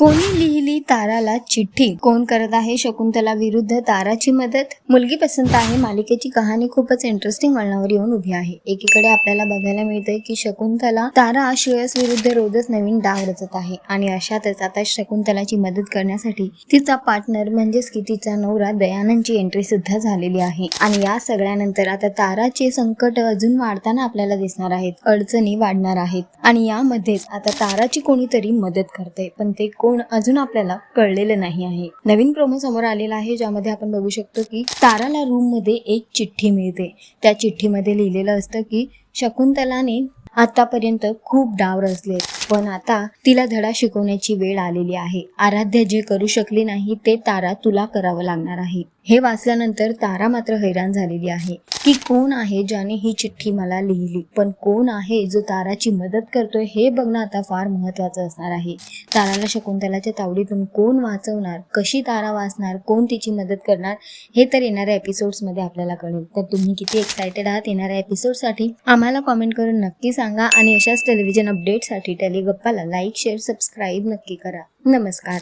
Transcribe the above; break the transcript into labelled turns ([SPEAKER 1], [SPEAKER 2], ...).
[SPEAKER 1] कोणी लिहिली ताराला चिठ्ठी. कोण करत आहे शकुंतला विरुद्ध ताराची मदत? मुलगी पसंत आहे मालिकेची कहाणी खूपच इंटरेस्टिंग वळणावर येऊन उभी आहे. एकीकडे आपल्याला बघायला मिळतंय की शकुंतला तारा श्रेयस विरुद्ध रोजच नवीन डाव रचत आहे आणि अशातच आता शकुंतलाची मदत करण्यासाठी तिचा पार्टनर म्हणजेच की तिचा नवरा दयानंदची एंट्री सुद्धा झालेली आहे. आणि या सगळ्यानंतर आता ताराचे संकट अजून वाढताना आपल्याला दिसणार आहेत. अडचणी वाढणार आहेत. आणि यामध्येच आता ताराची कोणीतरी मदत करते पण ते कोण अजून आपल्याला कळलेलं नाही आहे. नवीन प्रोमो समोर आलेला आहे ज्यामध्ये आपण बघू शकतो की ताराला रूममध्ये एक चिठ्ठी मिळते. त्या चिठ्ठीमध्ये लिहिलेलं असतं की शकुंतलाने आतापर्यंत खूप डाव रचलेत. पण आता तिला धडा शिकवण्याची वेळ आलेली आहे. आराध्य जे करू शकली नाही ते तारा तुला करावं लागणार आहे. हे वाचल्यानंतर तारा मात्र हैराण झालेली आहे. की कोण आहे ज्याने ही चिठ्ठी मला लिहिली? पण कोण आहे जो ताराची मदत करतोय हे बघणं आता फार महत्वाचं असणार आहे. ताराला शकुंतलाच्या तावडीतून कोण वाचवणार? कशी तारा वाचणार? कोण तिची मदत करणार? हे तर येणाऱ्या एपिसोड्समध्ये आपल्याला कळेल. तर तुम्ही किती एक्सायटेड आहात येणाऱ्या एपिसोडसाठी आम्हाला कॉमेंट करून नक्की सांगा आणि अशाच टेलिव्हिजन अपडेटसाठी गप्पाला लाईक शेअर सबस्क्राईब नक्की करा. नमस्कार.